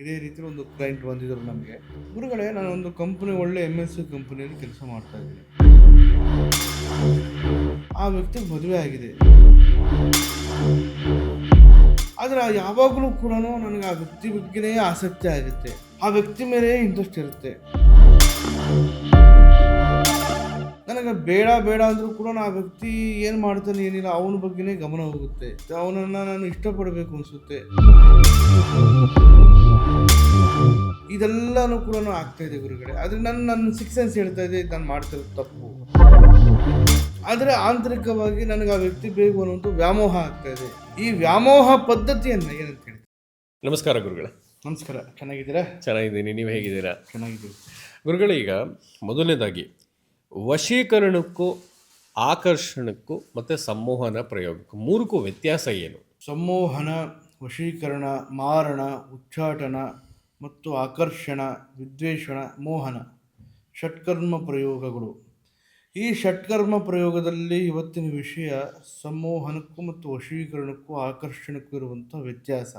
ಇದೇ ರೀತಿ ಒಂದು ಕ್ಲೈಂಟ್ ಬಂದಿದ್ರು ನಮಗೆ. ಗುರುಗಳೇ, ನಾನು ಒಂದು ಕಂಪ್ನಿ ಒಳ್ಳೆ ಎಂ ಎಸ್ ಕಂಪನಿಯಲ್ಲಿ ಕೆಲಸ ಮಾಡ್ತಾ ಇದ್ದೀನಿ. ಆ ವ್ಯಕ್ತಿಗೆ ಮದುವೆ ಆಗಿದೆ. ಆದರೆ ಯಾವಾಗಲೂ ಕೂಡ ನನಗೆ ಆ ವ್ಯಕ್ತಿ ಬಗ್ಗೆನೇ ಆಸಕ್ತಿ ಆಗುತ್ತೆ. ಆ ವ್ಯಕ್ತಿ ಮೇಲೆ ಇಂಟ್ರೆಸ್ಟ್ ಇರುತ್ತೆ. ನನಗೆ ಬೇಡ ಬೇಡ ಅಂದರೂ ಕೂಡ ಆ ವ್ಯಕ್ತಿ ಏನು ಮಾಡ್ತಾನೆ ಏನಿಲ್ಲ, ಅವನ ಬಗ್ಗೆನೇ ಗಮನ ಹೋಗುತ್ತೆ. ಅವನನ್ನು ನಾನು ಇಷ್ಟಪಡಬೇಕು ಅನಿಸುತ್ತೆ. ಇದೆಲ್ಲನೂ ಕೂಡ ಆಗ್ತಾ ಇದೆ ಗುರುಗಳೇ. ಆದರೆ ನನ್ನ ನನ್ನ ಸಿಕ್ಸ್ ಸೆನ್ಸ್ ಹೇಳ್ತಾ ಇದೆ ನಾನು ಮಾಡ್ತಿರೋದು ತಪ್ಪು. ಆದರೆ ಆಂತರಿಕವಾಗಿ ನನಗೆ ಆ ವ್ಯಕ್ತಿ ಬೇಕು ಅನ್ನೋದು ವ್ಯಾಮೋಹ ಆಗ್ತಾ ಇದೆ. ಈ ವ್ಯಾಮೋಹ ಪದ್ಧತಿಯನ್ನು ಏನಂತ ಹೇಳಿ ನಮಸ್ಕಾರ ಗುರುಗಳೇ. ನಮಸ್ಕಾರ. ಚೆನ್ನಾಗಿದ್ದೀರಾ? ಚೆನ್ನಾಗಿದ್ದೀನಿ. ನೀವು ಹೇಗಿದ್ದೀರಾ? ಚೆನ್ನಾಗಿದ್ದೀವಿ. ಗುರುಗಳೇ ಈಗ ಮೊದಲನೇದಾಗಿ ವಶೀಕರಣಕ್ಕೂ ಆಕರ್ಷಣಕ್ಕೂ ಮತ್ತು ಸಂಮೋಹನ ಪ್ರಯೋಗಕ್ಕೂ ಮೂರಕ್ಕೂ ವ್ಯತ್ಯಾಸ ಏನು? ಸಂಮೋಹನ ವಶೀಕರಣ ಮಾರಣ ಉಚ್ಚಾಟನ ಮತ್ತು ಆಕರ್ಷಣ, ವಿದ್ವೇಷಣ, ಮೋಹನ, ಷಟ್ಕರ್ಮ ಪ್ರಯೋಗಗಳು. ಈ ಷಟ್ಕರ್ಮ ಪ್ರಯೋಗದಲ್ಲಿ ಇವತ್ತಿನ ವಿಷಯ ಸಂಮೋಹನಕ್ಕೂ ಮತ್ತು ವಶೀಕರಣಕ್ಕೂ ಆಕರ್ಷಣಕ್ಕೂ ಇರುವಂಥ ವ್ಯತ್ಯಾಸ.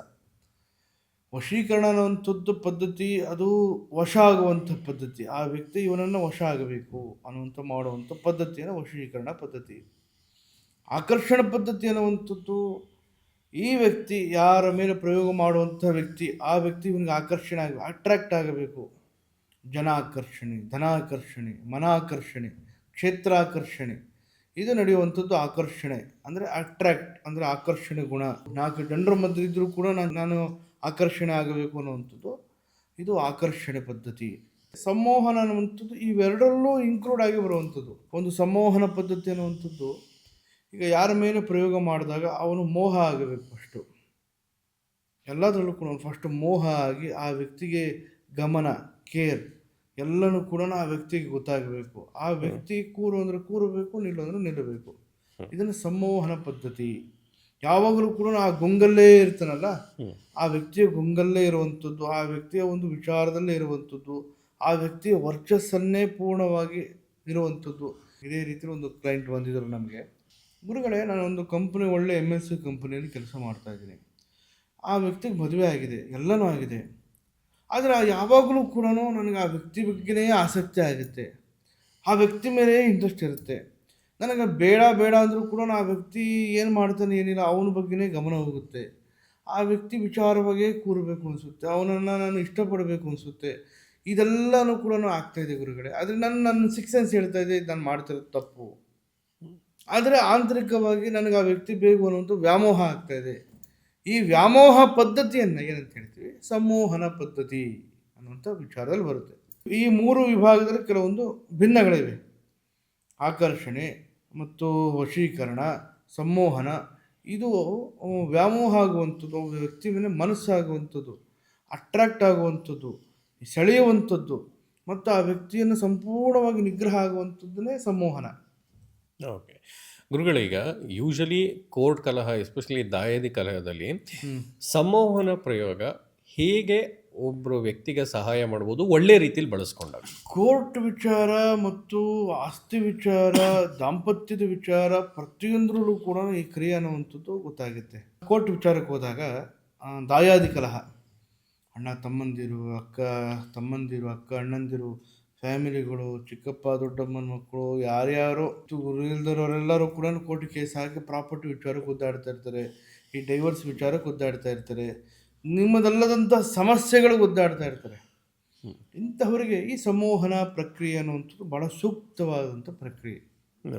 ವಶೀಕರಣ ಅನ್ನುವಂಥದ್ದು ಪದ್ಧತಿ, ಅದು ವಶ ಆಗುವಂಥ ಪದ್ಧತಿ. ಆ ವ್ಯಕ್ತಿ ಇವನನ್ನು ವಶ ಆಗಬೇಕು ಅನ್ನುವಂಥ ಮಾಡುವಂಥ ಪದ್ಧತಿಯನ್ನು ವಶೀಕರಣ ಪದ್ಧತಿ. ಆಕರ್ಷಣ ಪದ್ಧತಿ ಅನ್ನುವಂಥದ್ದು ಈ ವ್ಯಕ್ತಿ ಯಾರ ಮೇಲೆ ಪ್ರಯೋಗ ಮಾಡುವಂಥ ವ್ಯಕ್ತಿ, ಆ ವ್ಯಕ್ತಿ ಇವನಿಗೆ ಆಕರ್ಷಣೆ ಆಗ ಅಟ್ರಾಕ್ಟ್ ಆಗಬೇಕು. ಜನ ಆಕರ್ಷಣೆ ಧನ ಆಕರ್ಷಣೆ ಮನ ಆಕರ್ಷಣೆ ಕ್ಷೇತ್ರ ಆಕರ್ಷಣೆ ಇದು ನಡೆಯುವಂಥದ್ದು ಆಕರ್ಷಣೆ, ಅಂದರೆ ಅಟ್ರಾಕ್ಟ್ ಅಂದರೆ ಆಕರ್ಷಣೆ ಗುಣ. ನಾಲ್ಕು ಜನರ ಮಧ್ಯೆ ಇದ್ದರೂ ಕೂಡ ನಾನು ನಾನು ಆಕರ್ಷಣೆ ಆಗಬೇಕು ಅನ್ನುವಂಥದ್ದು, ಇದು ಆಕರ್ಷಣೆ ಪದ್ಧತಿ. ಸಂಮೋಹನ ಅನ್ನುವಂಥದ್ದು ಇವೆರಡರಲ್ಲೂ ಇನ್ಕ್ಲೂಡ್ ಆಗಿ ಬರುವಂಥದ್ದು. ಒಂದು ಸಂಮೋಹನ ಪದ್ಧತಿ ಅನ್ನುವಂಥದ್ದು ಈಗ ಯಾರ ಮೇಲೆ ಪ್ರಯೋಗ ಮಾಡಿದಾಗ ಅವನು ಮೋಹ ಆಗಬೇಕು ಫಸ್ಟು. ಎಲ್ಲದರಲ್ಲೂ ಕೂಡ ಫಸ್ಟ್ ಮೋಹ ಆಗಿ ಆ ವ್ಯಕ್ತಿಗೆ ಗಮನ ಕೇರ್ ಎಲ್ಲನೂ ಕೂಡ ಆ ವ್ಯಕ್ತಿಗೆ ಗೊತ್ತಾಗಬೇಕು. ಆ ವ್ಯಕ್ತಿ ಕೂರು ಅಂದರೆ ಕೂರಬೇಕು ನಿಲ್ಲು ಅಂದರೆ ನಿಲ್ಲಬೇಕು. ಇದನ್ನು ಸಂಮೋಹನ ಪದ್ಧತಿ. ಯಾವಾಗಲೂ ಕೂಡ ಆ ಗೊಂಗಲ್ಲೇ ಇರ್ತಾನಲ್ಲ? ಆ ವ್ಯಕ್ತಿಯ ಗೊಂಗಲ್ಲೇ ಇರುವಂಥದ್ದು ಆ ವ್ಯಕ್ತಿಯ ಒಂದು ವಿಚಾರದಲ್ಲೇ ಇರುವಂಥದ್ದು ಆ ವ್ಯಕ್ತಿಯ ವರ್ಚಸ್ಸನ್ನೇ ಪೂರ್ಣವಾಗಿ ಇರುವಂಥದ್ದು. ಇದೇ ರೀತಿ ಒಂದು ಕ್ಲೈಂಟ್ ಬಂದಿದ್ದರು ನಮಗೆ. ಗುರುಗಳೇ, ನಾನು ಒಂದು ಕಂಪ್ನಿ, ಒಳ್ಳೆ ಎಂ ಎಸ್ ಸಿ ಕಂಪ್ನಿಯಲ್ಲಿ ಕೆಲಸ ಮಾಡ್ತಾಯಿದ್ದೀನಿ ಆ ವ್ಯಕ್ತಿಗೆ ಮದುವೆ ಆಗಿದೆ, ಎಲ್ಲನೂ ಆಗಿದೆ. ಆದರೆ ಯಾವಾಗಲೂ ಕೂಡ ನನಗೆ ಆ ವ್ಯಕ್ತಿ ಬಗ್ಗೆನೇ ಆಸಕ್ತಿ ಆಗುತ್ತೆ. ಆ ವ್ಯಕ್ತಿ ಮೇಲೆ ಇಂಟ್ರೆಸ್ಟ್ ಇರುತ್ತೆ. ನನಗೆ ಬೇಡ ಬೇಡ ಅಂದರೂ ಕೂಡ ಆ ವ್ಯಕ್ತಿ ಏನು ಮಾಡ್ತಾನೆ, ಏನಿಲ್ಲ, ಅವನ ಬಗ್ಗೆನೇ ಗಮನ ಹೋಗುತ್ತೆ. ಆ ವ್ಯಕ್ತಿ ವಿಚಾರವಾಗಿ ಕೂರಬೇಕು ಅನಿಸುತ್ತೆ, ಅವನನ್ನು ನಾನು ಇಷ್ಟಪಡಬೇಕು ಅನಿಸುತ್ತೆ. ಇದೆಲ್ಲನೂ ಕೂಡ ಆಗ್ತಾಯಿದೆ ಗುರುಗಳೇ. ಆದರೆ ನನ್ನ ನನ್ನ ಸಿಕ್ಸ್ ಸೆನ್ಸ್ ಹೇಳ್ತಾ ಇದೆ, ನಾನು ಮಾಡ್ತಿರೋದು ತಪ್ಪು. ಆದರೆ ಆಂತರಿಕವಾಗಿ ನನಗೆ ಆ ವ್ಯಕ್ತಿ ಬೇಕು ಅನ್ನೋದು ವ್ಯಾಮೋಹ ಆಗ್ತಾ ಇದೆ. ಈ ವ್ಯಾಮೋಹ ಪದ್ಧತಿಯನ್ನು ಏನಂತ ಹೇಳ್ತೀವಿ? ಸಂಮೋಹನ ಪದ್ಧತಿ ಅನ್ನುವಂಥ ವಿಚಾರದಲ್ಲಿ ಬರುತ್ತೆ. ಈ ಮೂರು ವಿಭಾಗದಲ್ಲಿ ಕೆಲವೊಂದು ಭಿನ್ನಗಳಿವೆ. ಆಕರ್ಷಣೆ ಮತ್ತು ವಶೀಕರಣ, ಸಂಮೋಹನ. ಇದು ವ್ಯಾಮೋಹ ಆಗುವಂಥದ್ದು ವ್ಯಕ್ತಿ ಮೇಲೆ ಮನಸ್ಸಾಗುವಂಥದ್ದು ಅಟ್ರಾಕ್ಟ್ ಆಗುವಂಥದ್ದು, ಸೆಳೆಯುವಂಥದ್ದು. ಮತ್ತು ಆ ವ್ಯಕ್ತಿಯನ್ನು ಸಂಪೂರ್ಣವಾಗಿ ನಿಗ್ರಹ ಆಗುವಂಥದ್ದನ್ನೇ ಸಂಮೋಹನ. ಓಕೆ. ಗುರುಗಳೀಗ ಯೂಶಲಿ ಕೋರ್ಟ್ ಕಲಹ ಎಸ್ಪೆಷಲಿ ದಾಯಾದಿ ಕಲಹದಲ್ಲಿ ಸಂಮೋಹನ ಪ್ರಯೋಗ ಹೇಗೆ ಒಬ್ಬರು ವ್ಯಕ್ತಿಗೆ ಸಹಾಯ ಮಾಡ್ಬೋದು ಒಳ್ಳೆ ರೀತಿಲಿ ಬಳಸ್ಕೊಂಡ ಕೋರ್ಟ್ ವಿಚಾರ ಮತ್ತು ಆಸ್ತಿ ವಿಚಾರ ದಾಂಪತ್ಯದ ವಿಚಾರ ಪ್ರತಿಯೊಂದರಲ್ಲೂ ಕೂಡ ಈ ಕ್ರಿಯೆ ಅನ್ನುವಂಥದ್ದು ಗೊತ್ತಾಗುತ್ತೆ. ಕೋರ್ಟ್ ವಿಚಾರಕ್ಕೆ ಹೋದಾಗ ಆ, ದಾಯಾದಿ ಕಲಹ. ಅಣ್ಣ ತಮ್ಮಂದಿರು ಅಕ್ಕ ತಮ್ಮಂದಿರು ಅಕ್ಕ ಅಣ್ಣಂದಿರು ಫ್ಯಾಮಿಲಿಗಳು ಚಿಕ್ಕಪ್ಪ ದೊಡ್ಡಮ್ಮನ ಮಕ್ಕಳು ಯಾರ್ಯಾರೋ ಗುರು ಇಲ್ದರೋರೆಲ್ಲರೂ ಕೂಡ ಕೋರ್ಟ್ ಕೇಸ್ ಹಾಕಿ ಪ್ರಾಪರ್ಟಿ ವಿಚಾರಕ್ಕೆ ಒದ್ದಾಡ್ತಾ ಇರ್ತಾರೆ. ಈ ಡೈವರ್ಸ್ ವಿಚಾರಕ್ಕೆ ಒದ್ದಾಡ್ತಾ ಇರ್ತಾರೆ. ನಿಮ್ಮದಲ್ಲದಂಥ ಸಮಸ್ಯೆಗಳಿಗೆ ಒದ್ದಾಡ್ತಾ ಇರ್ತಾರೆ. ಇಂಥವರಿಗೆ ಈ ಸಂಮೋಹನ ಪ್ರಕ್ರಿಯೆ ಅನ್ನುವಂಥದ್ದು ಭಾಳ ಸೂಕ್ತವಾದಂಥ ಪ್ರಕ್ರಿಯೆ.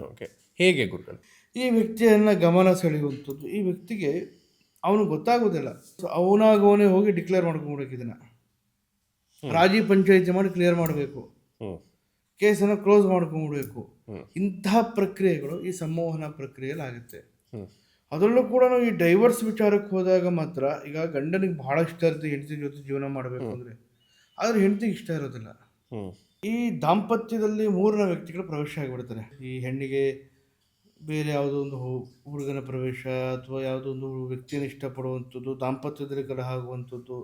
ಓಕೆ. ಹೇಗೆ ಗುರುಗಳು? ಈ ವ್ಯಕ್ತಿಯನ್ನು ಗಮನ ಸೆಳೆಯುವಂಥದ್ದು ಈ ವ್ಯಕ್ತಿಗೆ ಅವನು ಗೊತ್ತಾಗೋದಿಲ್ಲ. ಸೊ ಅವನಾಗವನೇ ಹೋಗಿ ಡಿಕ್ಲೇರ್ ಮಾಡ್ಕೊಂಡ್ಬಿಡಕ್ಕೆ ಇದನ್ನು. ರಾಜಿ ಪಂಚಾಯಿತಿ ಮಾಡಿ ಕ್ಲಿಯರ್ ಮಾಡಬೇಕು. ಕೇಸನ್ನು ಕ್ಲೋಸ್ ಮಾಡ್ಕೊಂಡ್ಬಿಡ್ಬೇಕು. ಇಂತಹ ಪ್ರಕ್ರಿಯೆಗಳು ಈ ಸಂವಹನ ಪ್ರಕ್ರಿಯೆಯಲ್ಲಿ ಆಗುತ್ತೆ. ಅದರಲ್ಲೂ ಕೂಡ ನಾವು ಈ ಡೈವರ್ಸ್ ವಿಚಾರಕ್ಕೆ ಹೋದಾಗ ಮಾತ್ರ ಈಗ ಗಂಡನಿಗೆ ಬಹಳ ಇಷ್ಟ ಇರುತ್ತೆ ಹೆಂಡತಿ ಜೊತೆ ಜೀವನ ಮಾಡಬೇಕು ಅಂದರೆ. ಆದರೆ ಹೆಂಡತಿಗೆ ಇಷ್ಟ ಇರೋದಿಲ್ಲ. ಈ ದಾಂಪತ್ಯದಲ್ಲಿ ಮೂರನೇ ವ್ಯಕ್ತಿಗಳು ಪ್ರವೇಶ ಆಗಿಬಿಡ್ತಾರೆ. ಈ ಹೆಣ್ಣಿಗೆ ಬೇರೆ ಯಾವುದೋ ಒಂದು ಹುಡುಗನ ಪ್ರವೇಶ ಅಥವಾ ಯಾವುದೋ ಒಂದು ವ್ಯಕ್ತಿಯನ್ನು ಇಷ್ಟಪಡುವಂಥದ್ದು ದಾಂಪತ್ಯದಲ್ಲಿ ಕಲಹ ಆಗುವಂಥದ್ದು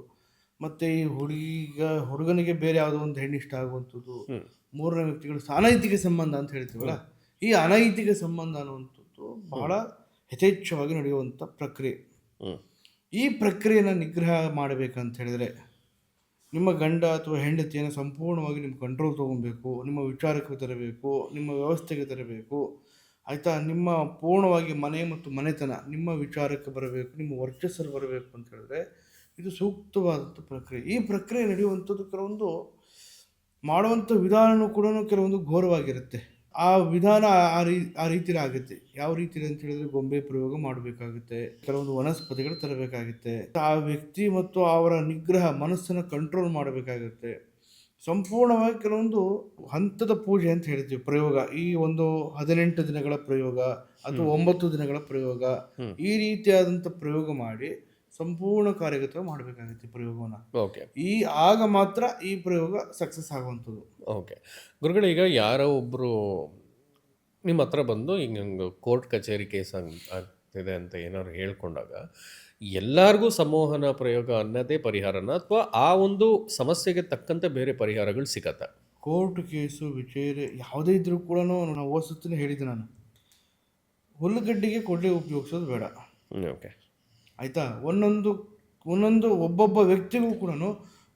ಮತ್ತು ಈ ಹುಡುಗಿಗ ಹುಡುಗನಿಗೆ ಬೇರೆ ಯಾವುದೋ ಒಂದು ಹೆಣ್ಣು ಇಷ್ಟ ಆಗುವಂಥದ್ದು ಮೂರನೇ ವ್ಯಕ್ತಿಗಳು ಅನೈತಿಕ ಸಂಬಂಧ ಅಂತ ಹೇಳ್ತೀವಲ್ಲ? ಈ ಅನೈತಿಕ ಸಂಬಂಧ ಅನ್ನುವಂಥದ್ದು ಬಹಳ ಯಥೇಚ್ಛವಾಗಿ ನಡೆಯುವಂಥ ಪ್ರಕ್ರಿಯೆ. ಈ ಪ್ರಕ್ರಿಯೆನ ನಿಗ್ರಹ ಮಾಡಬೇಕಂತ ಹೇಳಿದರೆ ನಿಮ್ಮ ಗಂಡ ಅಥವಾ ಹೆಂಡತಿಯನ್ನು ಸಂಪೂರ್ಣವಾಗಿ ನಿಮ್ಮ ಕಂಟ್ರೋಲ್ ತೊಗೊಬೇಕು ನಿಮ್ಮ ವಿಚಾರಕ್ಕೆ ತರಬೇಕು ನಿಮ್ಮ ವ್ಯವಸ್ಥೆಗೆ ತರಬೇಕು. ಆಯಿತಾ? ನಿಮ್ಮ ಪೂರ್ಣವಾಗಿ ಮನೆ ಮತ್ತು ಮನೆತನ ನಿಮ್ಮ ವಿಚಾರಕ್ಕೆ ಬರಬೇಕು ನಿಮ್ಮ ವರ್ಚಸ್ಸಲ್ಲಿ ಬರಬೇಕು ಅಂತ ಹೇಳಿದ್ರೆ ಇದು ಸೂಕ್ತವಾದಂಥ ಪ್ರಕ್ರಿಯೆ. ಈ ಪ್ರಕ್ರಿಯೆ ನಡೆಯುವಂಥದ್ದು ಕೆಲವೊಂದು ಮಾಡುವಂಥ ವಿಧಾನವೂ ಕೂಡ ಕೆಲವೊಂದು ಘೋರವಾಗಿರುತ್ತೆ. ಆ ವಿಧಾನ ಆ ರೀ ಆ ರೀತಿಲಿ ಆಗುತ್ತೆ. ಯಾವ ರೀತಿಲಿ ಅಂತ ಹೇಳಿದ್ರೆ ಗೊಂಬೆ ಪ್ರಯೋಗ ಮಾಡಬೇಕಾಗುತ್ತೆ. ಕೆಲವೊಂದು ವನಸ್ಪತಿಗಳು ತರಬೇಕಾಗುತ್ತೆ. ಆ ವ್ಯಕ್ತಿ ಮತ್ತು ಅವರ ನಿಗ್ರಹ ಮನಸ್ಸನ್ನು ಕಂಟ್ರೋಲ್ ಮಾಡಬೇಕಾಗುತ್ತೆ. ಸಂಪೂರ್ಣವಾಗಿ ಕೆಲವೊಂದು ಹಂತದ ಪೂಜೆ ಅಂತ ಹೇಳ್ತೀವಿ ಪ್ರಯೋಗ. ಈ ಒಂದು ಹದಿನೆಂಟು ದಿನಗಳ ಪ್ರಯೋಗ ಅಥವಾ ಒಂಬತ್ತು ದಿನಗಳ ಪ್ರಯೋಗ. ಈ ರೀತಿಯಾದಂಥ ಪ್ರಯೋಗ ಮಾಡಿ ಸಂಪೂರ್ಣ ಕಾರ್ಯಗತ ಮಾಡಬೇಕಾಗುತ್ತೆ ಪ್ರಯೋಗವನ್ನು. ಓಕೆ. ಈ ಆಗ ಮಾತ್ರ ಈ ಪ್ರಯೋಗ ಸಕ್ಸಸ್ ಆಗುವಂಥದ್ದು. ಓಕೆ. ಗುರುಗಳು ಈಗ ಯಾರೋ ಒಬ್ಬರು ನಿಮ್ಮ ಹತ್ರ ಬಂದು ಹಿಂಗೆ ನಂಗೆ ಕೋರ್ಟ್ ಕಚೇರಿ ಕೇಸ್ ಆಗ್ತಿದೆ ಅಂತ ಏನಾದ್ರು ಹೇಳ್ಕೊಂಡಾಗ ಎಲ್ಲರಿಗೂ ಸಂವಹನ ಪ್ರಯೋಗ ಅನ್ನೋದೇ ಪರಿಹಾರನ ಅಥವಾ ಆ ಒಂದು ಸಮಸ್ಯೆಗೆ ತಕ್ಕಂತೆ ಬೇರೆ ಪರಿಹಾರಗಳು ಸಿಗತ್ತೆ? ಕೋರ್ಟ್ ಕೇಸು ವಿಚಾರ ಯಾವುದೇ ಇದ್ರೂ ಕೂಡ ನಾವು ಓದಿಸುತ್ತಲೇ ಹೇಳಿದ್ದೆ ನಾನು. ಹುಲ್ಲುಗಡ್ಡಿಗೆ ಕೊಡ್ಲಿ ಉಪಯೋಗಿಸೋದು ಬೇಡ. ಓಕೆ. ಆಯಿತಾ? ಒಂದೊಂದು ಒಂದೊಂದು ಒಬ್ಬೊಬ್ಬ ವ್ಯಕ್ತಿಗೂ ಕೂಡ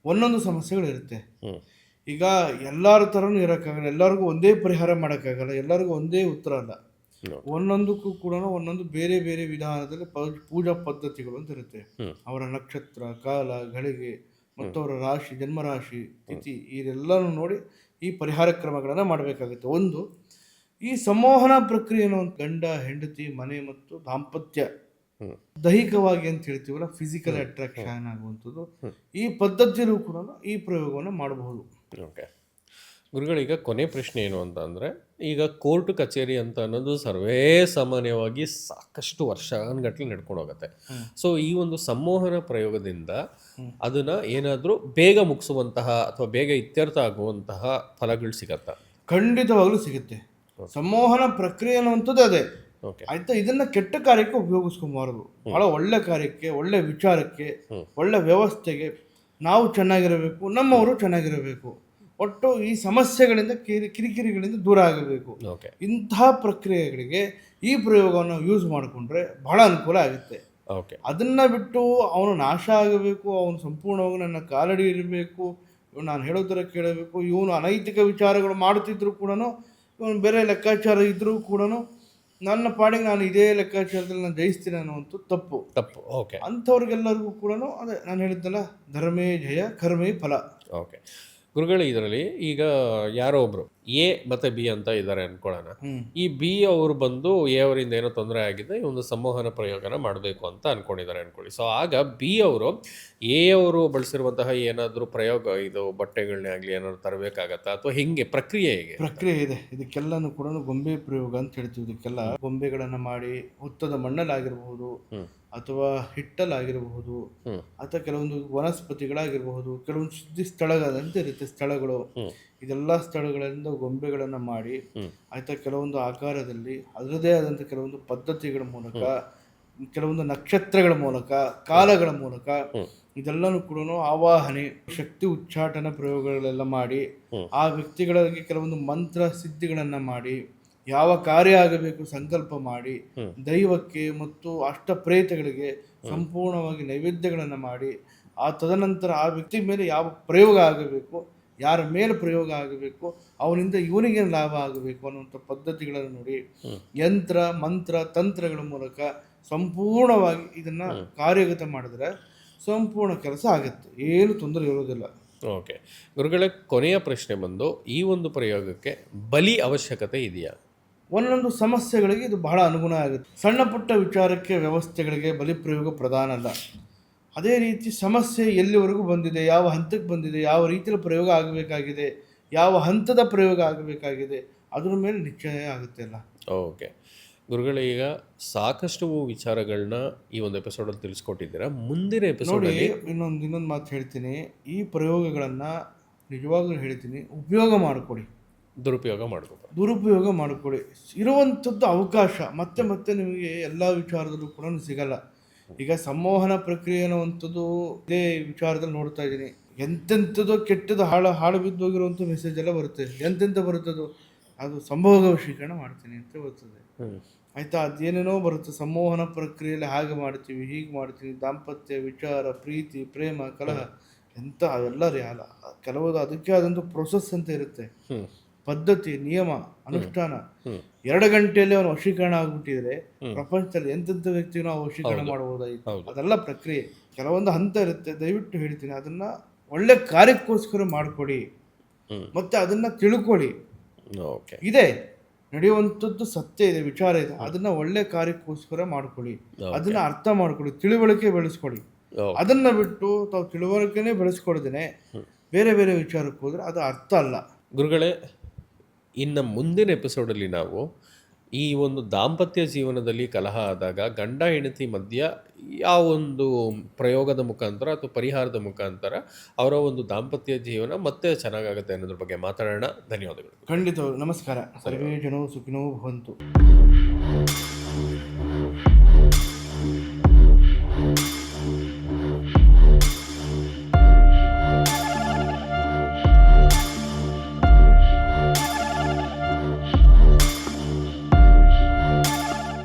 ಒಂದೊಂದು ಸಮಸ್ಯೆಗಳಿರುತ್ತೆ. ಈಗ ಎಲ್ಲರ ಥರನೂ ಇರೋಕ್ಕಾಗಲ್ಲ ಎಲ್ಲರಿಗೂ ಒಂದೇ ಪರಿಹಾರ ಮಾಡೋಕ್ಕಾಗಲ್ಲ ಎಲ್ಲರಿಗೂ ಒಂದೇ ಉತ್ತರ ಅಲ್ಲ. ಒಂದೊಂದಕ್ಕೂ ಕೂಡ ಒಂದೊಂದು ಬೇರೆ ಬೇರೆ ವಿಧಾನದಲ್ಲಿ ಪೂಜಾ ಪದ್ಧತಿಗಳು ಅಂತ ಇರುತ್ತೆ. ಅವರ ನಕ್ಷತ್ರ ಕಾಲ ಗಳಿಗೆ ಮತ್ತು ಅವರ ರಾಶಿ ಜನ್ಮರಾಶಿ ತಿಥಿ ಇದೆಲ್ಲನೂ ನೋಡಿ ಈ ಪರಿಹಾರ ಕ್ರಮಗಳನ್ನು ಮಾಡಬೇಕಾಗುತ್ತೆ. ಒಂದು ಈ ಸಂವಹನ ಪ್ರಕ್ರಿಯೆಯನ್ನು ಒಂದು ಗಂಡ ಹೆಂಡತಿ ಮನೆ ಮತ್ತು ದಾಂಪತ್ಯ. ದೈಹಿಕವಾಗಿ ಅಂತ ಹೇಳ್ತೀವಲ್ಲ ಫಿಸಿಕಲ್ ಅಟ್ರಾಕ್ಷನ್ ಆಗುವಂಥದ್ದು. ಈ ಪದ್ಧತಿಯಲ್ಲೂ ಕೂಡ ಈ ಪ್ರಯೋಗವನ್ನು ಮಾಡಬಹುದು. ಓಕೆ. ಗುರುಗಳೀಗ ಕೊನೆ ಪ್ರಶ್ನೆ ಏನು ಅಂತ ಅಂದರೆ ಈಗ ಕೋರ್ಟ್ ಕಚೇರಿ ಅಂತ ಅನ್ನೋದು ಸರ್ವೇ ಸಾಮಾನ್ಯವಾಗಿ ಸಾಕಷ್ಟು ವರ್ಷಗಟ್ಟಲೆ ನಡ್ಕೊಂಡು ಹೋಗುತ್ತೆ. ಸೊ ಈ ಒಂದು ಸಂಮೋಹನ ಪ್ರಯೋಗದಿಂದ ಅದನ್ನು ಏನಾದರೂ ಬೇಗ ಮುಗಿಸುವಂತಹ ಅಥವಾ ಬೇಗ ಇತ್ಯರ್ಥ ಆಗುವಂತಹ ಫಲಗಳು ಸಿಗತ್ತಾ? ಖಂಡಿತವಾಗ್ಲೂ ಸಿಗುತ್ತೆ. ಸಂಮೋಹನ ಪ್ರಕ್ರಿಯೆ ಅನ್ನುವಂಥದ್ದು ಅದೇ. ಆಯ್ತಾ? ಇದನ್ನ ಕೆಟ್ಟ ಕಾರ್ಯಕ್ಕೆ ಉಪಯೋಗಿಸ್ಕೊಬಾರದು. ಬಹಳ ಒಳ್ಳೆ ಕಾರ್ಯಕ್ಕೆ ಒಳ್ಳೆ ವಿಚಾರಕ್ಕೆ. ಒಳ್ಳೆ ವ್ಯವಸ್ಥೆಗೆ ನಾವು ಚೆನ್ನಾಗಿರಬೇಕು ನಮ್ಮವರು ಚೆನ್ನಾಗಿರಬೇಕು. ಒಟ್ಟು ಈ ಸಮಸ್ಯೆಗಳಿಂದ ಕಿರಿ ಕಿರಿಕಿರಿಗಳಿಂದ ದೂರ ಆಗಬೇಕು. ಓಕೆ ಇಂತಹ ಪ್ರಕ್ರಿಯೆಗಳಿಗೆ ಈ ಪ್ರಯೋಗವನ್ನು ಯೂಸ್ ಮಾಡಿಕೊಂಡ್ರೆ ಬಹಳ ಅನುಕೂಲ ಆಗುತ್ತೆ. ಓಕೆ ಅದನ್ನ ಬಿಟ್ಟು ಅವನು ನಾಶ ಆಗಬೇಕು ಅವನು ಸಂಪೂರ್ಣವಾಗಿ ನನ್ನ ಕಾಲಡಿ ಇರಬೇಕು ಇವನು ನಾನು ಹೇಳೋದರ ಕೇಳಬೇಕು ಇವನು ಅನೈತಿಕ ವಿಚಾರಗಳು ಮಾಡುತ್ತಿದ್ದರೂ ಕೂಡ ಇವನು ಬೇರೆ ಲೆಕ್ಕಾಚಾರ ಇದ್ದರೂ ಕೂಡ ನನ್ನ ಪಾಡಿಗೆ ನಾನು ಇದೇ ಲೆಕ್ಕಾಚಾರದಲ್ಲಿ ನಾನು ಜಯಿಸ್ತೀನಿ ಅನ್ನುವಂಥ ತಪ್ಪು. ತಪ್ಪು ಓಕೆ ಅಂಥವ್ರಿಗೆಲ್ಲರಿಗೂ ಕೂಡ ಅದೇ ನಾನು ಹೇಳಿದ್ದಲ್ಲ ಧರ್ಮೇ ಜಯ ಕರ್ಮೇ ಫಲ. ಓಕೆ ಗುರುಗಳು ಇದರಲ್ಲಿ ಈಗ ಯಾರೋ ಒಬ್ರು ಎ ಮತ್ತೆ ಬಿ ಅಂತ ಇದ್ದಾರೆ ಅನ್ಕೊಳ್ಳೋಣ. ಈ ಬಿ ಅವರು ಬಂದು ಎ ಅವರಿಂದ ಏನೋ ತೊಂದರೆ ಆಗಿದೆ ಈ ಒಂದು ಸಂವಹನ ಪ್ರಯೋಗನ ಮಾಡಬೇಕು ಅಂತ ಅನ್ಕೊಂಡಿದ್ದಾರೆ ಅನ್ಕೊಳ್ಳಿ. ಸೊ ಆಗ ಬಿ ಅವರು ಎ ಅವರು ಬಳಸಿರುವಂತಹ ಏನಾದರೂ ಪ್ರಯೋಗ ಇದು ಬಟ್ಟೆಗಳನ್ನೇ ಆಗಲಿ ಏನಾದ್ರು ತರಬೇಕಾಗತ್ತಾ? ಅಥವಾ ಹಿಂಗೆ ಪ್ರಕ್ರಿಯೆ ಹೇಗೆ? ಪ್ರಕ್ರಿಯೆ ಇದೆ. ಇದಕ್ಕೆಲ್ಲನೂ ಕೂಡ ಗೊಂಬೆ ಪ್ರಯೋಗ ಅಂತ ಹೇಳ್ತೀವಿ. ಇದಕ್ಕೆಲ್ಲ ಗೊಂಬೆಗಳನ್ನು ಮಾಡಿ ಹುತ್ತದ ಮಣ್ಣಲ್ಲಾಗಿರಬಹುದು. ಅಥವಾ ಹಿಟ್ಟಲಾಗಿರಬಹುದು. ಅಥವಾ ಕೆಲವೊಂದು ವನಸ್ಪತಿಗಳಾಗಿರಬಹುದು ಕೆಲವೊಂದು ಸುದ್ದಿ ಸ್ಥಳಗಳಂತೆ ಇರುತ್ತೆ ಸ್ಥಳಗಳು. ಇದೆಲ್ಲ ಸ್ಥಳಗಳಿಂದ ಗೊಂಬೆಗಳನ್ನು ಮಾಡಿ. ಆಯ್ತಾ ಕೆಲವೊಂದು ಆಕಾರದಲ್ಲಿ ಅದರದೇ ಆದಂಥ ಕೆಲವೊಂದು ಪದ್ಧತಿಗಳ ಮೂಲಕ ಕೆಲವೊಂದು ನಕ್ಷತ್ರಗಳ ಮೂಲಕ ಕಾಲಗಳ ಮೂಲಕ. ಇದೆಲ್ಲನೂ ಕೂಡ ಆವಾಹನೆ ಶಕ್ತಿ ಉಚ್ಚಾಟನ ಪ್ರಯೋಗಗಳೆಲ್ಲ ಮಾಡಿ ಆ ವ್ಯಕ್ತಿಗಳಿಗೆ ಕೆಲವೊಂದು ಮಂತ್ರ ಸಿದ್ಧಿಗಳನ್ನು ಮಾಡಿ ಯಾವ ಕಾರ್ಯ ಆಗಬೇಕು ಸಂಕಲ್ಪ ಮಾಡಿ ದೈವಕ್ಕೆ ಮತ್ತು ಅಷ್ಟಪ್ರೇತಗಳಿಗೆ ಸಂಪೂರ್ಣವಾಗಿ ನೈವೇದ್ಯಗಳನ್ನು ಮಾಡಿ ಆ ತದನಂತರ ಆ ವ್ಯಕ್ತಿ ಮೇಲೆ ಯಾವ ಪ್ರಯೋಗ ಆಗಬೇಕು ಯಾರ ಮೇಲೆ ಪ್ರಯೋಗ ಆಗಬೇಕು ಅವನಿಂದ ಇವನಿಗೆ ಲಾಭ ಆಗಬೇಕು ಅನ್ನುವಂಥ ಪದ್ಧತಿಗಳನ್ನು ನೋಡಿ ಯಂತ್ರ ಮಂತ್ರ ತಂತ್ರಗಳ ಮೂಲಕ ಸಂಪೂರ್ಣವಾಗಿ ಇದನ್ನು ಕಾರ್ಯಗತ ಮಾಡಿದ್ರೆ ಸಂಪೂರ್ಣ ಕೆಲಸ ಆಗುತ್ತೆ. ಏನು ತೊಂದರೆ ಇರೋದಿಲ್ಲ. ಓಕೆ. ಗುರುಗಳ ಕೊನೆಯ ಪ್ರಶ್ನೆ ಬಂದು ಈ ಒಂದು ಪ್ರಯೋಗಕ್ಕೆ ಬಲಿ ಅವಶ್ಯಕತೆ ಇದೆಯಾ? ಒಂದೊಂದು ಸಮಸ್ಯೆಗಳಿಗೆ ಇದು ಬಹಳ ಅನುಗುಣ ಆಗುತ್ತೆ. ಸಣ್ಣ ಪುಟ್ಟ ವಿಚಾರಕ್ಕೆ ವ್ಯವಸ್ಥೆಗಳಿಗೆ ಬಲಿ ಪ್ರಯೋಗ ಪ್ರಧಾನ ಅಲ್ಲ. ಅದೇ ರೀತಿ ಸಮಸ್ಯೆ ಎಲ್ಲಿವರೆಗೂ ಬಂದಿದೆ ಯಾವ ಹಂತಕ್ಕೆ ಬಂದಿದೆ ಯಾವ ರೀತಿಯಲ್ಲಿ ಪ್ರಯೋಗ ಆಗಬೇಕಾಗಿದೆ ಯಾವ ಹಂತದ ಪ್ರಯೋಗ ಆಗಬೇಕಾಗಿದೆ ಅದ್ರ ಮೇಲೆ ನಿಶ್ಚಯ ಆಗುತ್ತೆ ಅಲ್ಲ. ಓಕೆ. ಗುರುಗಳು ಈಗ ಸಾಕಷ್ಟು ವಿಚಾರಗಳನ್ನ ಈ ಒಂದು ಎಪಿಸೋಡಲ್ಲಿ ತಿಳಿಸ್ಕೊಟ್ಟಿದ್ದೀರಾ. ಮುಂದಿನ ಎಪಿಸೋಡ್ ಇನ್ನೊಂದು ಇನ್ನೊಂದು ಮಾತು ಹೇಳ್ತೀನಿ. ಈ ಪ್ರಯೋಗಗಳನ್ನು ನಿಜವಾಗ್ಲೂ ಹೇಳ್ತೀನಿ ಉಪಯೋಗ ಮಾಡಿಕೊಡಿ. ದುರುಪಯೋಗ ಮಾಡ್ಕೋಬಾರ್ದು ದುರುಪಯೋಗ ಮಾಡಿಕೊಡಿ. ಇರುವಂಥದ್ದು ಅವಕಾಶ. ಮತ್ತೆ ಮತ್ತೆ ನಿಮಗೆ ಎಲ್ಲ ವಿಚಾರದಲ್ಲೂ ಕೂಡ ಸಿಗಲ್ಲ. ಈಗ ಸಂಮೋಹನ ಪ್ರಕ್ರಿಯೆ ಅನ್ನುವಂಥದ್ದು ಇದೇ ವಿಚಾರದಲ್ಲಿ ನೋಡ್ತಾ ಇದ್ದೀನಿ. ಎಂತೆಂಥದ್ದು ಕೆಟ್ಟದ್ದು ಹಾಳು ಹಾಳು ಬಿದ್ದು ಹೋಗಿರುವಂಥ ಮೆಸೇಜ್ ಎಲ್ಲ ಬರುತ್ತೆ. ಎಂತೆಂಥ ಬರುತ್ತದು ಅದು? ಸಂಭೋಗ ವಶೀಕರಣ ಮಾಡ್ತೀನಿ ಅಂತ ಬರ್ತದೆ. ಆಯಿತಾ? ಅದೇನೇನೋ ಬರುತ್ತೆ. ಸಂಮೋಹನ ಪ್ರಕ್ರಿಯೆಯಲ್ಲಿ ಹಾಗೆ ಮಾಡ್ತೀವಿ ಹೀಗೆ ಮಾಡ್ತೀವಿ. ದಾಂಪತ್ಯ ವಿಚಾರ ಪ್ರೀತಿ ಪ್ರೇಮ ಕಲಹ ಎಂಥ ಅವೆಲ್ಲ ರೀ ಅಲ್ಲ ಕೆಲವೊಂದು ಅದಕ್ಕೆ ಆದಂಥ ಪ್ರೊಸೆಸ್ ಅಂತ ಇರುತ್ತೆ. ಪದ್ಧತಿ ನಿಯಮ ಅನುಷ್ಠಾನ. ಎರಡು ಗಂಟೆಯಲ್ಲಿ ಅವನು ವಶೀಕರಣ ಆಗ್ಬಿಟ್ಟಿದ್ರೆ ಪ್ರಪಂಚದಲ್ಲಿ ಎಂತೆಂಥ ವ್ಯಕ್ತಿ ನಾವು ವಶೀಕರಣ ಮಾಡಬಹುದಾಗಿತ್ತು. ಅದೆಲ್ಲ ಪ್ರಕ್ರಿಯೆ. ಕೆಲವೊಂದು ಹಂತ ಇರುತ್ತೆ. ದಯವಿಟ್ಟು ಹೇಳ್ತೀನಿ. ಅದನ್ನ ಒಳ್ಳೆ ಕಾರ್ಯಕ್ಕೋಸ್ಕರ ಮಾಡಿಕೊಡಿ. ಮತ್ತೆ ಅದನ್ನ ತಿಳ್ಕೊಳ್ಳಿ. ಓಕೆ. ಇದೆ. ನಡೆಯುವಂಥದ್ದು ಸತ್ಯ ಇದೆ ವಿಚಾರ ಇದೆ. ಅದನ್ನ ಒಳ್ಳೆ ಕಾರ್ಯಕ್ಕೋಸ್ಕರ ಮಾಡ್ಕೊಳ್ಳಿ. ಅದನ್ನ ಅರ್ಥ ಮಾಡ್ಕೊಳ್ಳಿ. ತಿಳುವಳಿಕೆ ಬೆಳೆಸ್ಕೊಳ್ಳಿ. ಅದನ್ನ ಬಿಟ್ಟು ತಾವು ತಿಳುವಳಿಕೆನೇ ಬೆಳೆಸ್ಕೊಳ್ದೇನೆ ಬೇರೆ ಬೇರೆ ವಿಚಾರಕ್ಕೆ ಹೋದ್ರೆ ಅದು ಅರ್ಥ ಅಲ್ಲ. ಗುರುಗಳೇ ಇನ್ನು ಮುಂದಿನ ಎಪಿಸೋಡಲ್ಲಿ ನಾವು ಈ ಒಂದು ದಾಂಪತ್ಯ ಜೀವನದಲ್ಲಿ ಕಲಹ ಆದಾಗ ಗಂಡ ಹೆಂಡತಿ ಮಧ್ಯ ಯಾವ ಒಂದು ಪ್ರಯೋಗದ ಮುಖಾಂತರ ಅಥವಾ ಪರಿಹಾರದ ಮುಖಾಂತರ ಅವರ ಒಂದು ದಾಂಪತ್ಯ ಜೀವನ ಮತ್ತೆ ಚೆನ್ನಾಗಾಗುತ್ತೆ ಅನ್ನೋದ್ರ ಬಗ್ಗೆ ಮಾತಾಡೋಣ. ಧನ್ಯವಾದಗಳು. ಖಂಡಿತ ನಮಸ್ಕಾರ. ಸರ್ವೇ ಜನೋ ಸುಖಿನೋ ಭವಂತು.